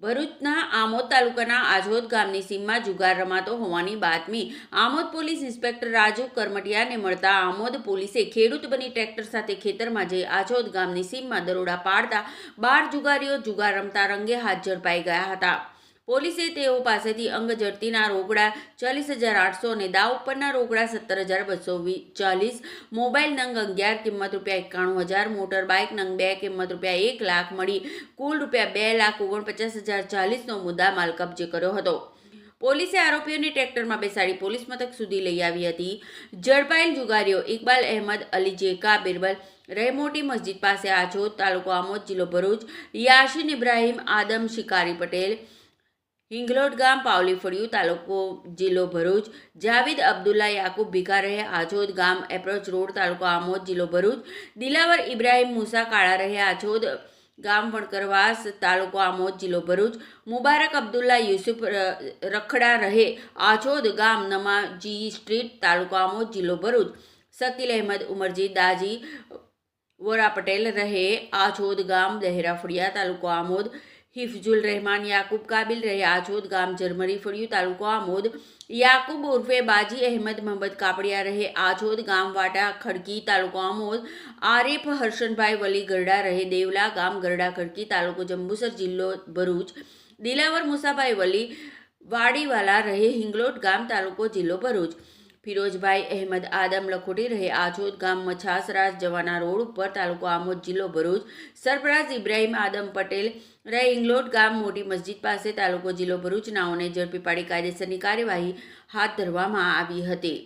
ભરૂચના આમોદ તાલુકાના આજોદ ગામની સીમમાં જુગાર રમાતો હોવાની બાતમી આમોદ પોલીસ ઇન્સ્પેક્ટર રાજુ કરમટિયાને મળતા આમોદ પોલીસે ખેડૂત બની ટ્રેક્ટર સાથે ખેતરમાં જઈ આજોદ ગામની સીમમાં દરોડા પાડતા બાર જુગારીઓ જુગાર રમતા રંગે હાથ ઝડપાઈ ગયા હતા. પોલીસે તેઓ પાસેથી અંગ જડતીના રોકડા ચાલીસ હજાર આઠસો અને દાવ ઉપરના રોકડા સત્તર હજાર બસો ચાલીસ, મોબાઈલ નંગ અગિયાર કિંમત રૂપિયા એકાણું હજાર, મોટર બાઇક નંગ બે કિંમત રૂપિયા એક લાખ મળી. કુલ રૂપિયા બે લાખ ઓગણપચાસ હજાર ચાલીસનો મુદ્દામાલ કબજે કર્યો હતો. પોલીસે આરોપીઓને ટ્રેક્ટરમાં બેસાડી પોલીસ મથક સુધી લઈ આવી હતી. ઝડપાયેલ જુગારીઓ ઇકબાલ અહેમદ, અલી જેકા બિરબલ રહેમોટી મસ્જિદ પાસે આછોદ તાલુકો આમોદ, જિલ્લો ભરૂચ, યાસીન ઇબ્રાહીમ આદમ શિકારી પટેલ હિંગલોટ ગામ પાવલી ફળિયું તાલુકો જિલ્લો ભરૂચ. જાવિદ અબ્દુલ્લા યાકુબ ભીખા રહે આછોદ ગામ એપ્રોચ રોડ તાલુકો આમોદ જિલ્લો ભરૂચ. દિલાવર ઇબ્રાહીમ મુસા કાળા રહે આછોદ ગામ વણકરવાસ તાલુકો આમોદ જિલ્લો ભરૂચ. મુબારક અબ્દુલ્લા યુસુફ રખડા રહે આછોદ ગામ નમાજી સ્ટ્રીટ તાલુકો આમોદ જિલ્લો ભરૂચ. શકીલ અહેમદ ઉમરજી દાજી વોરા પટેલ રહે આછોદ ગામ દહેરા ફળિયા તાલુકો આમોદ. હિફજુલ રહેમાન યાકુબ કાબિલ રહે આછોદ ગામ જરમરી ફળિયું તાલુકો આમોદ. યાકુબ ઉર્ફે બાજી અહેમદ મોહમ્મદ કાપડિયા રહે. આછોદ ગામ વાટા ખડકી તાલુકો આમોદ. આરિફ હર્ષનભાઈ વલી ગરડા રહે. દેવલા ગામ ગરડા ખડકી તાલુકો જંબુસર જિલ્લો ભરૂચ. દિલાવર મુસાભાઈ વલી વાડીવાલા રહે. હિંગલોટ ગામ તાલુકો જિલ્લો ભરૂચ. ફિરોજભાઈ અહેમદ આદમ લખોટી રહે આછોદ ગામ મછાસરાજ જવાના રોડ ઉપર તાલુકો આમોદ જિલ્લો ભરૂચ. સરફરાજ ઇબ્રાહીમ આદમ પટેલ રહે ઇંગલોટ ગામ મોટી મસ્જિદ પાસે તાલુકો જિલ્લો ભરૂચ નાઓને ઝડપી પાડી કાયદેસરની કાર્યવાહી હાથ ધરવામાં આવી હતી.